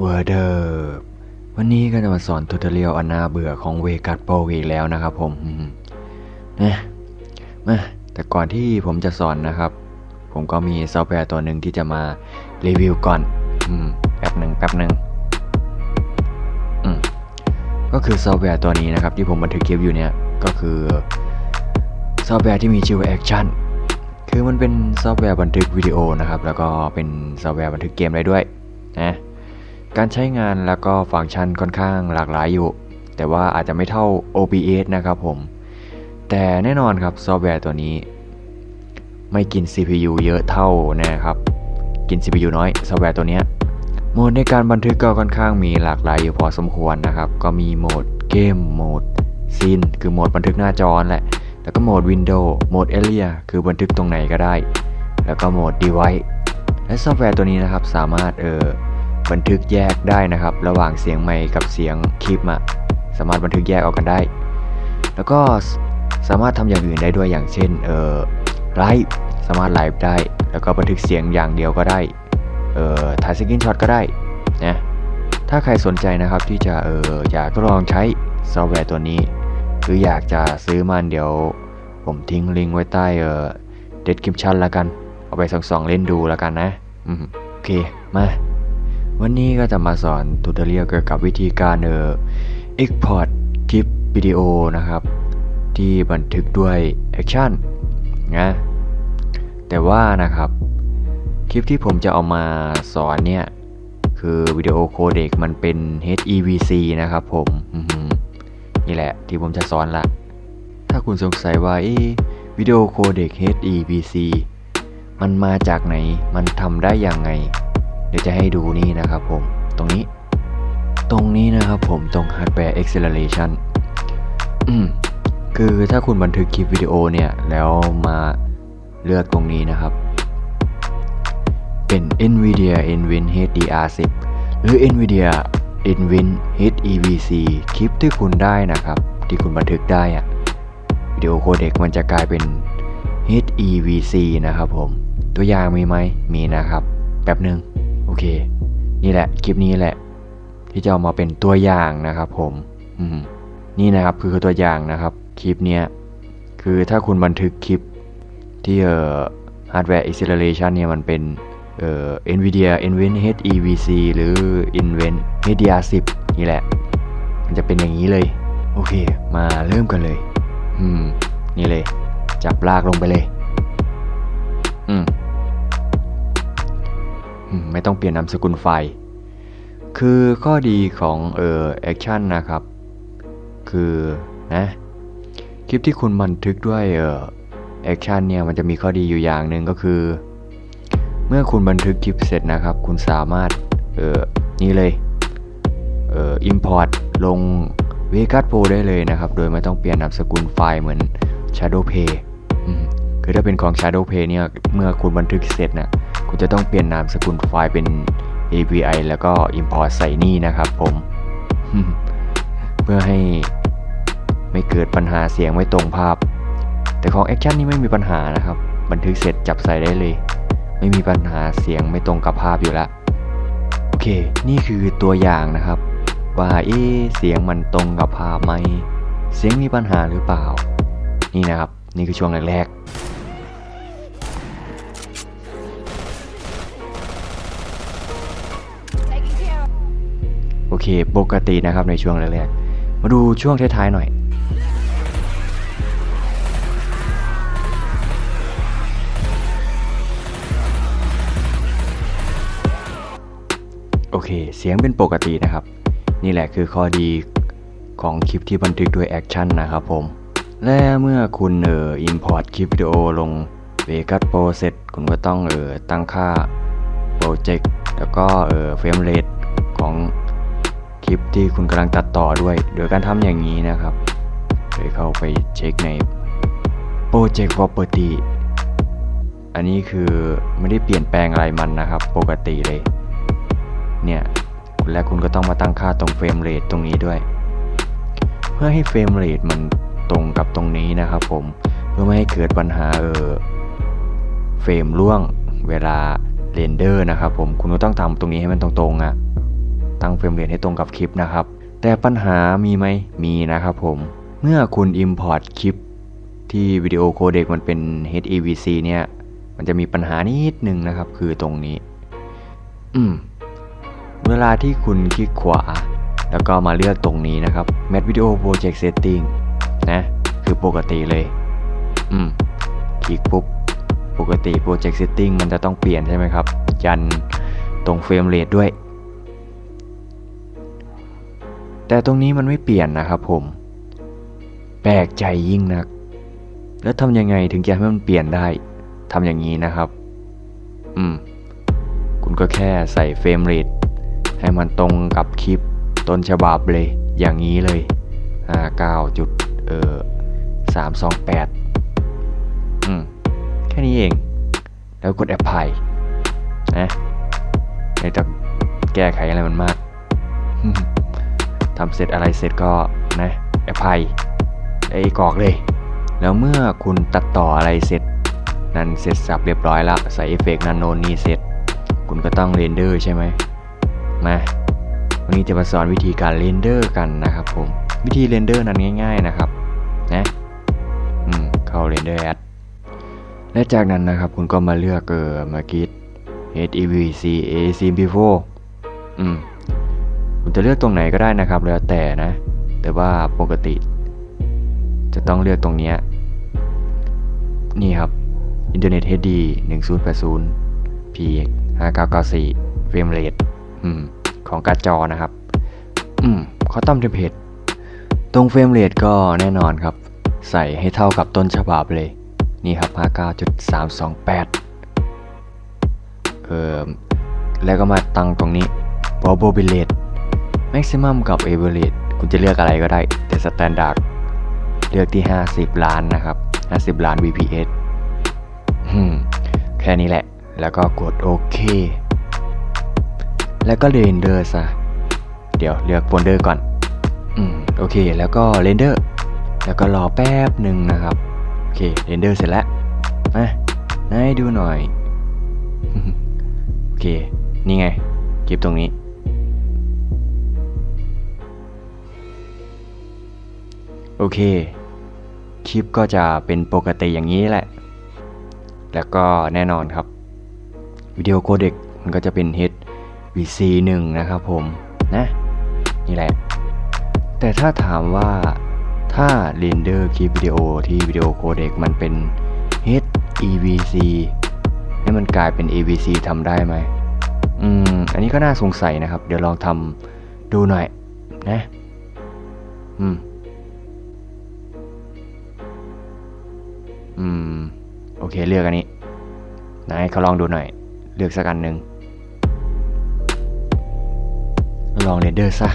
เวอร์เดอร์วันนี้ก็จะมาสอนทูตเรียลอันน่าเบื่อของเวกัสโปอีกแล้วนะครับผมนะมาแต่ก่อนที่ผมจะสอนนะครับ ผมก็มีซอฟต์แวร์ตัวหนึ่งที่จะมารีวิวก่อนอืมแป๊บหนึ่งแป๊บหนึ่งอืมก็คือซอฟต์แวร์ตัวนี้นะครับ ที่ผมบันทึกคลิปอยู่เนี่ยก็คือซอฟต์แวร์ที่มีชื่อว่า Action คือมันเป็นซอฟต์แวร์บันทึกวิดีโอนะครับ แล้วก็เป็นซอฟต์แวร์บันทึกเกมได้ด้วยนะ การใช้งานแล้วก็ฟังก์ชันค่อนข้างหลากหลายอยู่ แต่ว่าอาจจะไม่เท่า OBS นะครับผม แต่แน่นอนครับซอฟต์แวร์ตัวนี้ ไม่กิน CPU เยอะเท่านะครับ กิน CPU น้อยซอฟต์แวร์ตัวนี้โหมดในการบันทึกก็ค่อนข้างมีหลากหลายอยู่พอสมควรนะครับ ก็มีโหมดเกมโหมดซีนคือโหมดบันทึกหน้าจอแหละ แล้วก็โหมด Windows โหมด Area คือบันทึกตรงไหนก็ได้ แล้วก็โหมด Device และซอฟต์แวร์ตัวนี้นะครับสามารถเออ บันทึกแยกได้นะครับ ระหว่างเสียงไมค์กับเสียงคลิปอะสามารถบันทึกแยกออกกันได้ แล้วก็สามารถทำอย่างอื่นได้ด้วยอย่างเช่นเออไลฟ์สามารถไลฟ์ได้ แล้วก็บันทึกเสียงอย่างเดียวก็ได้เออถ่ายสกินช็อตก็ได้นะถ้าใครสนใจนะครับที่จะเอออยากทดลองใช้ซอฟต์แวร์ตัวนี้ หรืออยากจะซื้อมันเดี๋ยว ผมทิ้งลิงก์ไว้ใต้เออ description แล้วกัน เอาไปส่องๆเล่นดูแล้วกันนะอืมโอเคมา วันนี้ก็จะมาสอนทูตเรียลเกี่ยวกับวิธีการเออ export คลิปวิดีโอนะครับ ที่บันทึกด้วย Action นนะแต่ว่านะครับ คลิปที่ผมจะเอามาสอนเนี่ย คือวิดีโอโคเดกมันเป็น HEVC นะครับผมนี่แหละที่ผมจะสอนละถ้าคุณสงสัยว่าวิดีโอโคเดก HEVC มันมาจากไหน มันทำได้ยังไง เดี๋ยวจะให้ดูนี่นะครับผมตรงนี้ ตรงนี้นะครับผมตรง Hardware Acceleration อืมคือถ้าคุณบันทึกคลิปวิดีโอเนี่ยแล้วมาเลือกตรงนี้นะครับ เป็น NVIDIA Nvin HDR10 หรือ NVIDIA Nvin HEVC คลิปที่คุณได้นะครับ ที่คุณบันทึกได้อะวิดีโอโคเดกมันจะกลายเป็น HEVC นะครับผม ตัวอย่างมีไหมมีนะครับ แป๊บหนึ่ง เค นี่แหละคลิปนี้แหละ ที่จะเอามาเป็นตัวอย่างนะครับผมอืมนี่นะครับคือตัวอย่างนะครับคลิปเนี้ยคือถ้าคุณบันทึกคลิปที่เอ่อ hardware acceleration เนี่ยมันเป็นเอ่อ Nvidia Nvin HEVC หรือ Nvin HDR10 นี่แหละ มันจะเป็นอย่างนี้เลย โอเค มาเริ่มกันเลย อืม นี่เลย จับลากลงไปเลย อืม ไม่ต้องเปลี่ยนนามสกุลไฟล์คือข้อดีของเอ่อ action นนะครับ คือนะคลิปที่คุณบันทึกด้วยเออแอคชั่นเนี่ยมันจะมีข้อดีอยู่อย่างหนึ่งก็คือ เมื่อคุณบันทึกคลิปเสร็จนะครับ คุณสามารถเออนี่เลยเอ่อ import ลง Vegas Pro ได้เลยนะครับ โดยไม่ต้องเปลี่ยนนามสกุลไฟล์เหมือน Shadow Pay คือถ้าเป็นของ Shadow Pay เนี่ยเมื่อคุณบันทึกเสร็จนะ คุณจะต้องเปลี่ยนนามสกุลไฟล์เป็น API แล้วก็ import ใส่นี่นะครับผม เพื่อให้ไม่เกิดปัญหาเสียงไม่ตรงภาพ แต่ของ Action นี่ไม่มีปัญหานะครับ บันทึกเสร็จจับใส่ได้เลย ไม่มีปัญหาเสียงไม่ตรงกับภาพอยู่แล้ว โอเค นี่คือตัวอย่างนะครับ ว่าเอ๊เสียงมันตรงกับภาพไหม เสียงมีปัญหาหรือเปล่า นี่นะครับ นี่คือช่วงแรกๆ เค ปกตินะครับในช่วงแรกๆ มาดูช่วงท้ายๆหน่อยโอเค เสียงเป็นปกตินะครับ นี่แหละคือข้อดีของคลิปที่บันทึกด้วยแอคชั่นนะครับผม และเมื่อคุณเอ่อ import คลิปวิดีโอลง Vegas Pro เสร็จ คุณก็ต้องเอ่อตั้งค่าโปรเจกต์แล้วก็เอ่อเฟรมเรทของ ลิปที่คุณกำลังตัดต่อด้วย โดยการทำอย่างนี้นะครับโดยเข้าไปเช็คใน Project Property อันนี้คือไม่ได้เปลี่ยนแปลงอะไรมันนะครับ ปกติเลย เนี่ยและคุณก็ต้องมาตั้งค่าตรงเฟรมเรทตรงนี้ด้วย เพื่อให้เฟรมเรทมันตรงกับตรงนี้นะครับผมเพื่อไม่ให้เกิดปัญหาเออเฟรมร่วงเวลาเรนเดอร์นะครับผมคุณก็ต้องทำตรงนี้ให้มันตรงๆอะ่ะ ตั้งเฟรมเรทให้ตรงกับคลิปนะครับ แต่ปัญหามีไหมมีนะครับผม เมื่อคุณ Import คลิป ที่วิดีโอโคเดกมันเป็น HEVC เนี่ยมันจะมีปัญหานิดนึงนะครับ คือตรงนี้ อืม เวลาที่คุณคลิกขวา แล้วก็มาเลือกตรงนี้นะครับ Mat Video Project Setting นะ คือปกติเลย อืม คลิกปุ๊บ ปกติ Project Setting มันจะต้องเปลี่ยนใช่ไหมครับ ยันตรงเฟรมเรทด้วย แต่ตรงนี้มันไม่เปลี่ยนนะครับผม แปลกใจยิ่งนัก แล้วทำยังไงถึงจะให้มันเปลี่ยนได้ทำอย่างนี้นะครับ อืม คุณก็แค่ใส่เฟรมเรทให้มันตรงกับคลิปต้นฉบับเลย อย่างนี้เลย59จุดเออ328 อืม แค่นี้เอง แล้วกด apply นะไม่ต้องแก้ไขอะไรมันมาก ทำเสร็จอะไรเสร็จก็นะ apply ไอ้กรอกเลย แล้วเมื่อคุณตัดต่ออะไรเสร็จ นั่นเสร็จสับเรียบร้อยล้วใส่เอฟเฟกต์นันโนนี่เสร็จ คุณก็ต้องเรนเดอร์ใช่ไหมมาวันนี้จะมาสอนวิธีการเรนเดอร์กันนะครับผมวิธีเรนเดอร์นั้นง่าย ๆนะครับนะอืมเข้าเรนเดอร์แอดและจากนั้นนะครับคุณก็มาเลือกเออมากิด HEVC AC before อืม คุณจะเลือกตรงไหนก็ได้นะครับแล้วแต่นะ แต่ว่าปกติ จะต้องเลือกตรงนี้นี่ครับ Internet HD 1080 p 5994 frame rate อืมของการ์ดจอนะครับ อืมคอตัมเทมเพลตตรงเฟรมเรทก็แน่นอนครับ ใส่ให้เท่ากับต้นฉบับเลย นี่ครับ 59.328 เอ่อแล้วก็มาตั้งตรงนี้ probability maximum กับ average คุณจะเลือกอะไรก็ได้ แต่ standard เลือกที่ 50 ล้านนะครับ 50 ล้าน VPS อืมแค่นี้แหละ แล้วก็กดโอเค แล้วก็เรนเดอร์ซะ เดี๋ยวเลือกโฟลเดอร์ก่อน อืม โอเค แล้วก็เรนเดอร์ แล้วก็รอแป๊บหนึ่งนะครับ โอเค เรนเดอร์เสร็จแล้วมาไหนายดูหน่อย โอเค นี่ไง คลิปตรงนี้ โอเค คลิปก็จะเป็นปกติอย่างนี้แหละ แล้วก็แน่นอนครับ วิดีโอโคเด็กมันก็จะเป็น HVC 1นะครับผม นะ นี่แหละ แต่ถ้าถามว่าถ้าเรนเดอร์คลิปวิดีโอที่วิดีโอโคเด็กมันเป็น HEVC ให้มันกลายเป็น AVC ทำได้ไหมอืม อันนี้ก็น่าสงสัยนะครับ เดี๋ยวลองทำดูหน่อยนะ อืม อืม โอเคเลือกอันนี้นายเขาลองดูหน่อย เลือกสักอันหนึ่งลองเรนเดอร์ซะ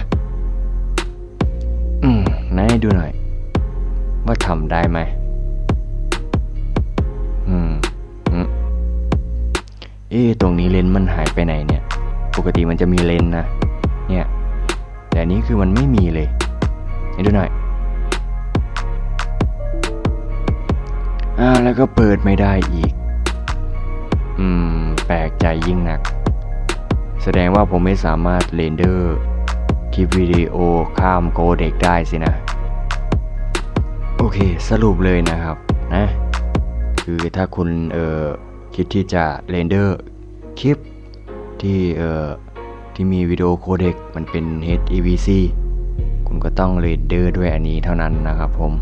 อืมนายดูหน่อย ว่าทำได้ไหมอืมอืมเอ๊ตรงนี้เลนมันหายไปไหนเนี่ย ปกติมันจะมีเลนนะ เนี่ย แต่อันนี้คือมันไม่มีเลยให้ดูหน่อย อ่าแล้วก็เปิดไม่ได้อีก อืม แปลกใจยิ่งหนัก แสดงว่าผมไม่สามารถเรนเดอร์คลิปวิดีโอข้ามโกเด็กได้สินะ โอเค สรุปเลยนะครับนะ คือถ้าคุณเอ่อคิดที่จะเรนเดอร์คลิปที่เอ่อที่มีวิดีโอโคเด็กมันเป็น HEVC คุณก็ต้องเรนเดอร์ด้วยอันนี้เท่านั้นนะครับผม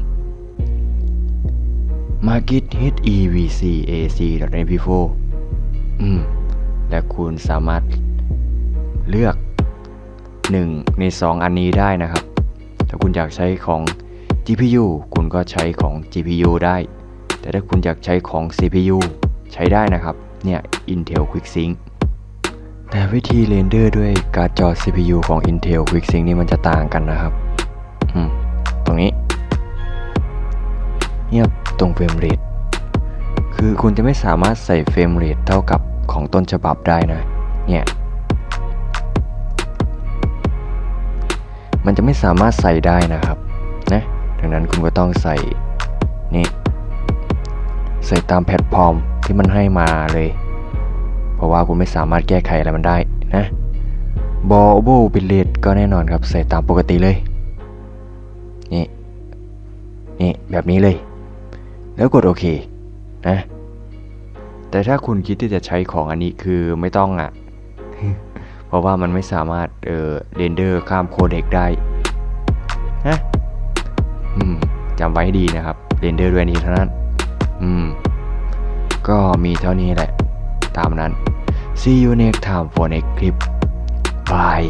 Market HEVC AC .mp4 อืม และคุณสามารถเลือก 1 ใน 2 อันนี้ได้นะครับ ถ้าคุณอยากใช้ของ GPU คุณก็ใช้ของ GPU ได้ แต่ถ้าคุณอยากใช้ของ CPU ใช้ได้นะครับ เนี่ย Intel QuickSync แต่วิธีเรนเดอร์ด้วยการ์ดจอ CPU ของ Intel QuickSync นี่มันจะต่างกันนะครับ อืม เงียบตรงเฟรมเรทคือคุณจะไม่สามารถใส่เฟรมเรทเท่ากับของต้นฉบับได้นะ เนี่ย มันจะไม่สามารถใส่ได้นะครับ นะ ดังนั้นคุณก็ต้องใส่ นี่ ใส่ตามแพลตฟอร์มที่มันให้มาเลย เพราะว่าคุณไม่สามารถแก้ไขอะไรมันได้นะบอโบบิลเลตก็แน่นอนครับ ใส่ตามปกติเลย นี่ นี่ แบบนี้เลย แล้วกดโอเคนะแต่ถ้าคุณคิดที่จะใช้ของอันนี้คือไม่ต้องอะ เพราะว่ามันไม่สามารถเออเรนเดอร์ข้ามโคเด็กได้นะอืมจำไว้ให้ดีนะครับเรนเดอร์ด้วยนนี้เท่านั้น อืม ก็มีเท่านี้แหละ ตามนั้น see you next time for next clip bye